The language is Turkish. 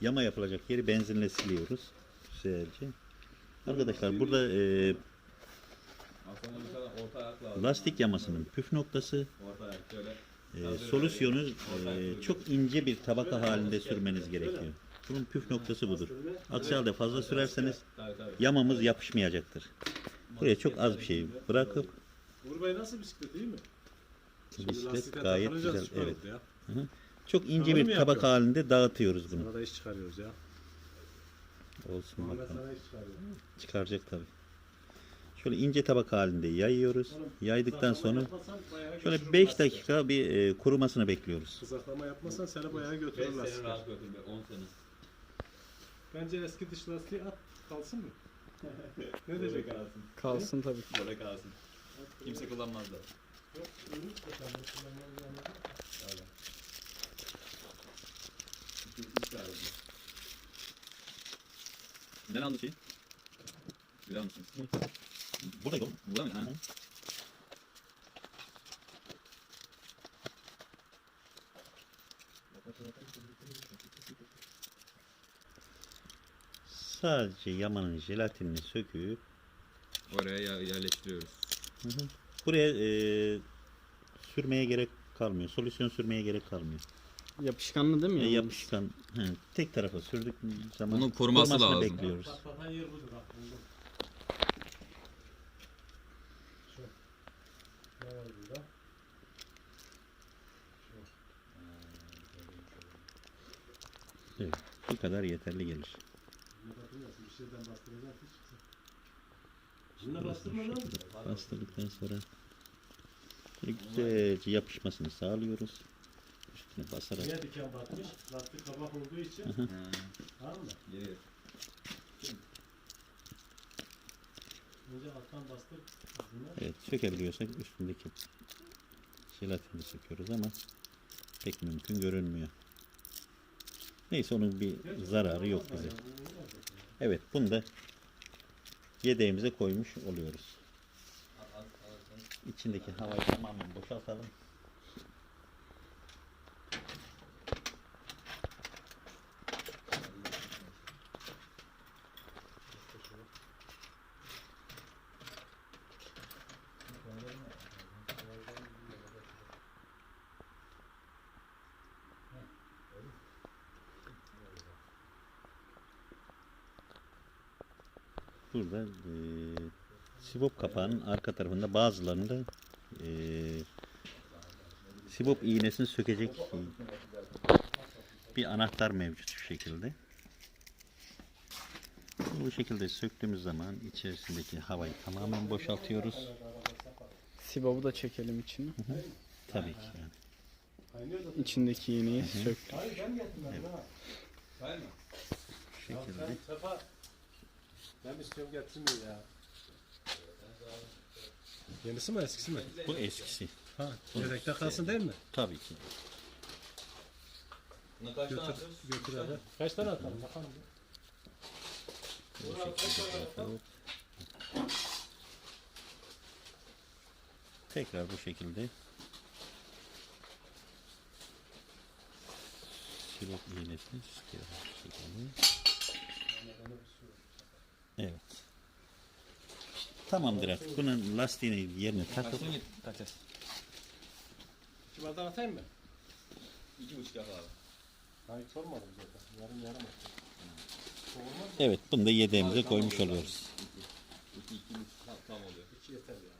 yama yapılacak yeri benzinle siliyoruz. Güzelce. Arkadaşlar burada e, lastik yamasının püf noktası e, solüsyonu e, çok ince bir tabaka halinde sürmeniz gerekiyor. Bunun püf noktası budur. Aksi halde fazla sürerseniz yamamız yapışmayacaktır. Buraya çok az bir şey bırakıp Uğur Bey nasıl bisiklet iyi mi? Bisiklet gayet güzel. Evet. oldu ya. Çok ince Hamur bir mu tabaka yapıyor? halinde dağıtıyoruz bunu. Sana da iş çıkarıyoruz ya. Olsun Muhammed bakalım. sana iş çıkarıyor. Çıkaracak tabii. Şöyle ince tabaka halinde yayıyoruz. Yaydıktan sonra Yapmasan bayağı şöyle götürür 5 lastik. dakika bir e, kurumasını bekliyoruz. Kızaklama yapmasan seni bayağı 5 götürür sene lastik. rahat götürme 10 sene. Bence eski dış lastiği at kalsın mı? ne Böyle diyecek? kalsın. Kalsın tabii. Böyle kalsın. Kimse kullanmaz da. Öyle. Neden aldın şeyi? Biliyor musun? Buradaydı oğlum. Burada mı? Ha. Sadece yamanın jelatinini söküp Oraya yer- yerleştiriyoruz. buraya e, sürmeye gerek kalmıyor. Solüsyon sürmeye gerek kalmıyor. Yapışkanlı değil mi? E, yalnız? yapışkan he, tek tarafa sürdük zaman Bunun koruması kurumasını lazım. bekliyoruz. Patlatan yer budur bak buldum. Şu. Ne var burada? Evet, bu kadar yeterli gelir. Ne bakıyorsun? Bir şeyden bastıracak hiç çıksın. Bununla bastırma lan. Bastırdıktan sonra güzelce yapışmasını sağlıyoruz. Üstüne basarak. Niye diken batmış? Lastik kabak olduğu için. Ha. Tamam mı? Geri. Önce alttan bastır. Bunlar. Evet, sökebiliyorsak üstündeki jelatini söküyoruz ama pek mümkün görünmüyor. Neyse onun bir zararı yok bize. Evet, bunu da yedeğimize koymuş oluyoruz. İçindeki havayı tamamen boşaltalım. Burada e, sibop kapağının arka tarafında bazılarında e, sibop iğnesini sökecek bir anahtar mevcut şu şekilde. Bu şekilde söktüğümüz zaman içerisindeki havayı tamamen boşaltıyoruz. Sibabı da çekelim içine. Tabii ki yani. İçindeki iğneyi sök. Hayır ben getirmedim ha. Hayır mı? Şu şekilde. Ben istiyorum getirmiyor ya. Yenisi mi eskisi mi? Bu eskisi. Ha, yedekte kalsın değil mi? Tabii ki. Bunu kaç tane Götür, atıyoruz? götür. Kaç tane atalım bakalım. Bu şekilde yapalım. Tekrar bu şekilde sirop iğnesini sıkıyoruz bu şekilde. Evet. Tamamdır artık. Bunun lastiğini yerine takıp Kaçını git kaçacağız. Atayım mı? İki buçuk yap abi. Hayır sormadım zaten. Yarım yarım attım. evet bunu da yedeğimize koymuş oluyoruz. İki, iki buçuk tam oluyor. İki yeter ya.